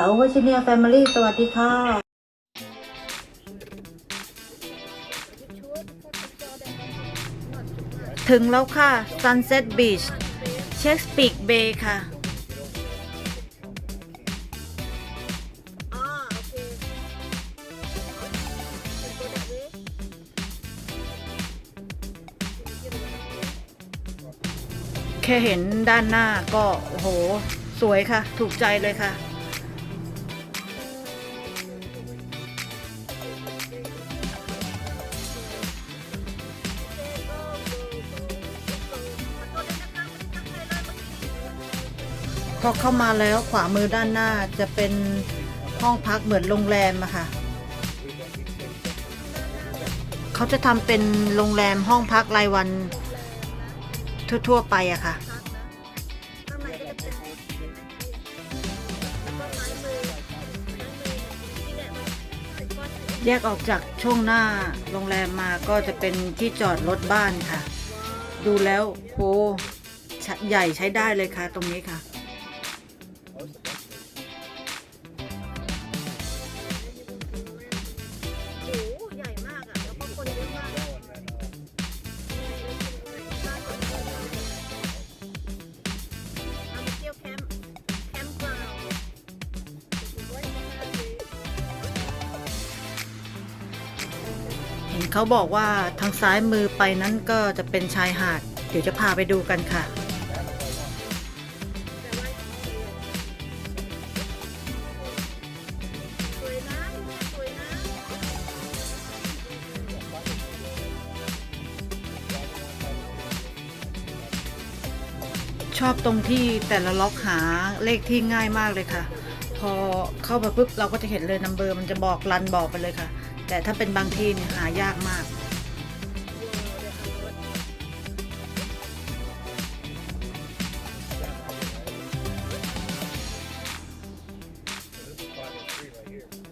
เต๋าวัชเนียแฟมิลี่สวัสดีค่ะ ถึงแล้วค่ะ Sunset Beach เชสปีกเบย์ค่ะแบบนี้แค่เห็นด้านหน้าก็โอ้โห สวยค่ะ ถูกใจเลยค่ะ อเข้ามาแล้วขวามือด้านหน้าจะเป็นห้องพักเหมือนโรงแรมอะค่ะ เขาจะทำเป็นโรงแรมห้องพักรายวันทั่ว ๆ ไปอะค่ะ แยกออกจากช่วงหน้าโรงแรมมาก็จะเป็นที่จอดรถบ้านค่ะ ดูแล้วโหชะใหญ่ใช้ได้เลยค่ะตรงนี้ค่ะ เขาบอกว่าทางซ้ายมือไปนั้นก็จะเป็นชายหาด เดี๋ยวจะพาไปดูกันค่ะ ชอบตรงที่แต่ละล็อกหาเลขที่ง่ายมากเลยค่ะ พอเข้ามาปุ๊บเราก็จะเห็นเลยนัมเบอร์มันจะบอกรันบอกไปเลยค่ะ แต่ถ้าเป็นบางที่เนี่ยหายากมาก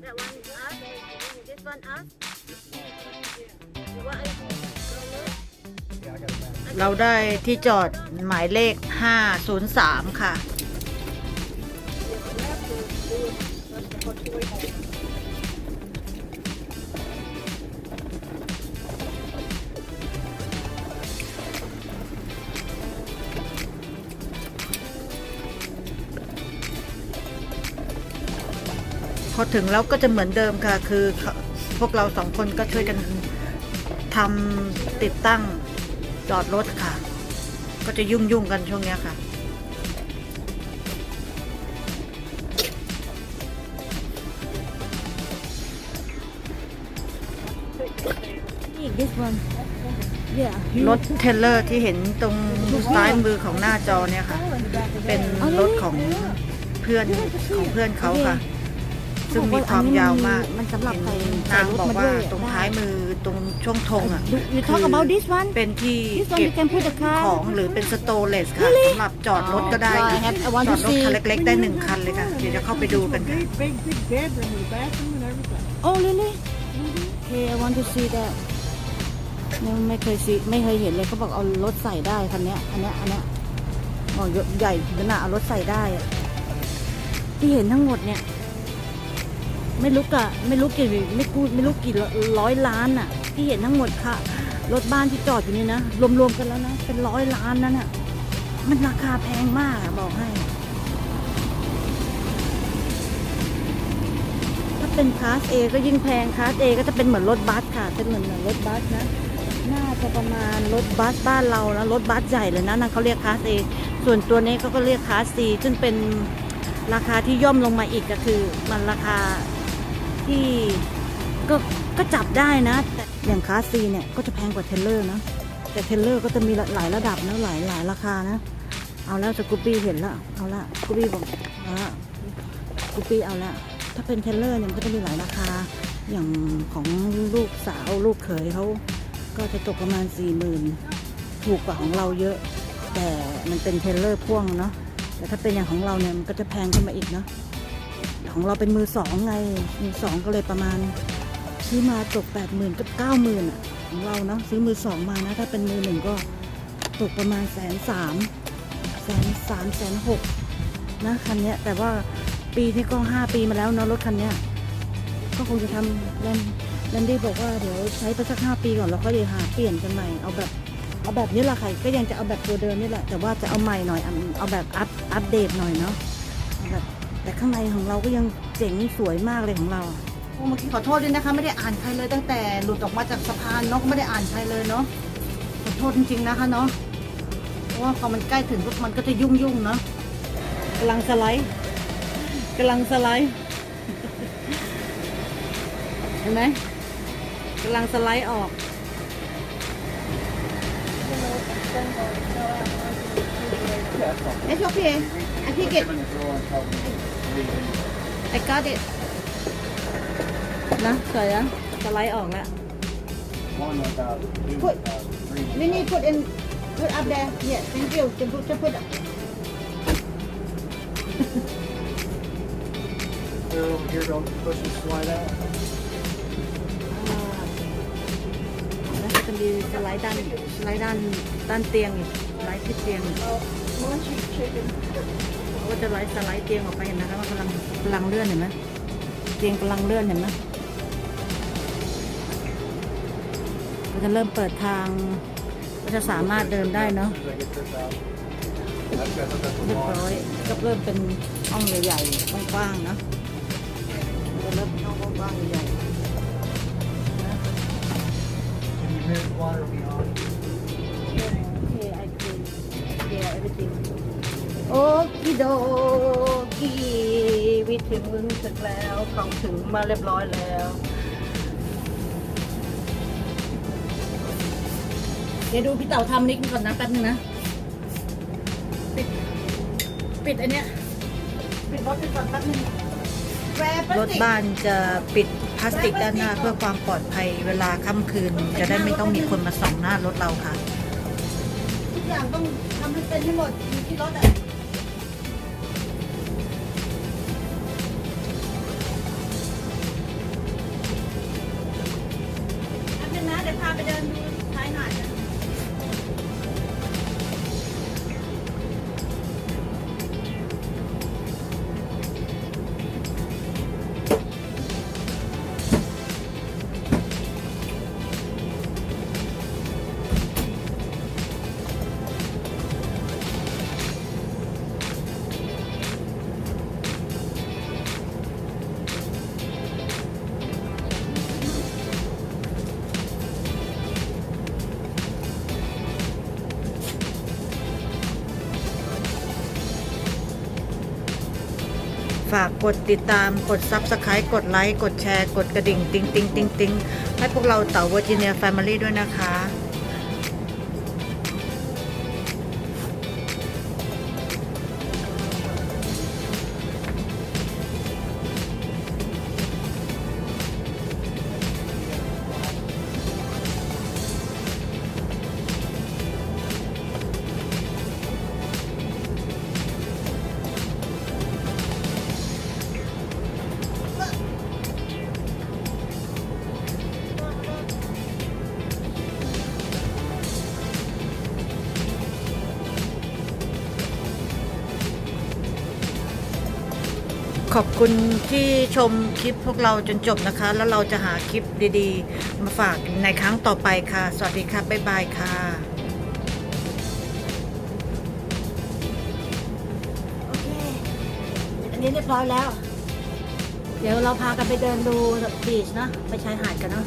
That one us, this one us. What is เราได้ที่จอดหมายเลข 503 ค่ะ ถึงแล้วก็จะเหมือนเดิมค่ะ คือพวกเราสองคนก็ช่วยกันทำติดตั้งจอดรถค่ะ ก็จะยุ่งยุ่งๆกันช่วงเนี้ยค่ะ This one. Yeah. รถเทรลเลอร์ที่เห็นตรงซ้ายมือของหน้าจอเนี่ยค่ะ เป็นรถของเพื่อนของเพื่อนเขาค่ะ ซึ่งมีความยาวมากมันสำหรับใส่เห็นใส่นางรถบอกมาว่าด้วยตรงท้ายมือตรงช่วงธงอะ You- You talk about this one? เป็นที่ This one เก็บ you can put the ข car. องหรือเป็นสโตเลสค่ะสำหรับจอดรถก็ได้ Oh, I have- I want จ to อดรถ see คันเล็กๆได้หนึ่งคันเลยค่ะ เดี๋ยวจะเข้าไปดูกันค่ะ Big, big, big bedroom with a bathroom and everything. Oh really? Okay, I want to see that. ไม่ไม่เคยซีไม่เคยเห็นเลยเขาบอกเอารถใส่ได้คันเนี้ยอันเนี้ยอันเนี้ยบอกใหญ่ขนาดเอารถใส่ได้อะที่เห็นทั้งหมดเนี่ย ไม่รู้กะไม่รู้กี่ไม่กูไม่รู้กี่ร้อยล้านอะ ที่เห็นทั้งหมดค่ะ รถบ้านที่จอดอยู่นี่นะรวมๆกันแล้วนะเป็นร้อยล้านนั่นอะมันราคาแพงมากอะบอกให้ ถ้าเป็นคลาส A ก็ยิ่งแพงคลาส A ก็จะเป็นเหมือนรถบัสค่ะเป็นเหมือนรถบัสนะน่าจะประมาณรถบัสบ้านเรานะรถบัสใหญ่เลยนะนั่นเขาเรียกคลาส A ส่วนตัวนี้เขาก็เรียกคลาส C ซึ่งเป็นราคาที่ย่อมลงมาอีกก็คือมันราคา ที่ก็ก็จับได้นะ แต่อย่างคาส C เนี่ยก็จะแพงกว่าเทเลอร์นะ แต่เทเลอร์ก็จะมีหลายระดับนะหลายหลายราคานะ เอาแล้วสกูปี้เห็นแล้วเอาละสกูปี้บอกเอาละสกูปี้เอาละถ้าเป็นเทเลอร์เนี่ยมันก็จะมีหลายราคาอย่างของลูกสาวลูกเขยเขาก็จะตกประมาณสี่หมื่นถูกกว่าของเราเยอะ แต่มันเป็นเทเลอร์พ่วงเนาะแต่ถ้าเป็นอย่างของเราเนี่ยมันก็จะแพงขึ้นมาอีกเนาะ ของเราเป็นมือสองไง มือสองก็เลยประมาณซื้อมาตกแปดหมื่นกับเก้าหมื่นอะของเราเนาะซื้อมือสองมานะ ถ้าเป็นมือหนึ่งก็ตกประมาณแสนสามแสนสามแสนหกนะคันนี้แต่ว่าปีนี่ก็ห้าปีมาแล้วเนอะรถคันนี้ก็คงจะทำแลนแลนดี้บอกว่าเดี๋ยวใช้ไปสักห้าปีก่อนแล้วก็เดี๋ยวหาเปลี่ยนกันใหม่เอาแบบเอาแบบนี้แหละค่ะก็ยังจะเอาแบบตัวเดิมนี่แหละแต่ว่าจะเอาใหม่หน่อยเอาแบบอัพอัปเดตหน่อยเนาะ แต่ข้างในของเราก็ยังเจ๋งสวยมากเลยของเราโอ้เมื่อกี้ขอโทษด้วยนะคะ ไม่ได้อ่านใครเลยตั้งแต่หลุดออกมาจากสะพานเนาะไม่ได้อ่านใครเลยเนาะขอโทษจริงๆนะคะเนาะเพราะว่าพอมันใกล้ถึงปุ๊บมันก็จะยุ่งยุ่งๆเนาะกำลังสไลด์กำลังสไลด์เห็นไหมกำลังสไลด์ออก It's okay I think it I got it นะสวยนะสไลด์ออกแล้ว One without, two Put- without, three we need put in put up there yeah thank you just put just put up They're over here, don't push and slide out. แล้วก็จะมีสไลด์ด้านสไลด์ด้านด้านเตียงอีกสไลด์ที่เตียงอีกเขา ก็จะไลด์สไลด์เตียงออกไปเห็นไหมคะว่ากำลังกำลังเลื่อนเห็นไหมเตียงกำลังเลื่อนเห็นไหมก็จะเริ่มเปิดทางก็จะสามารถเดินได้เนาะเรียบร้อยก็เริ่มเป็นห้องใหญ่ๆกว้างๆนะเริ่มห้องกว้างๆใหญ่ๆนะ โดกิวิถึงมึงถึงแล้วของถึงมาเรียบร้อยแล้วเดี๋ยวดูพี่เต่าทำนิดนึงก่อนนะแป๊บนึงนะ ปิด ปิดอันเนี้ย ปิดรถไปก่อนแป๊บนึงรถบ้านจะปิดพลาสติกด้านหน้าเพื่อความปลอดภัยเวลาค่ำคืน จะได้ไม่ต้องมีคนมาส่องหน้ารถเราค่ะ ทุกอย่างต้องทำให้เป็นให้หมดอยู่ที่รถอะ ฝากกดติดตามกด Subscribe กดไลค์ กดแชร์ กดกระดิ่ง ติ๊งติ๊งติ๊งติ๊งให้พวกเราเต่า Virginia Family ด้วยนะคะ ขอบคุณที่ชมคลิปพวกเราจนจบนะคะ แล้วเราจะหาคลิปดีๆ มาฝากในครั้งต่อไปค่ะ สวัสดีค่ะ บ๊ายบายค่ะโอเค อันนี้เรียบร้อยแล้ว เดี๋ยวเราพากันไปเดินดูบีชนะ ไปชายหาดกันเนาะ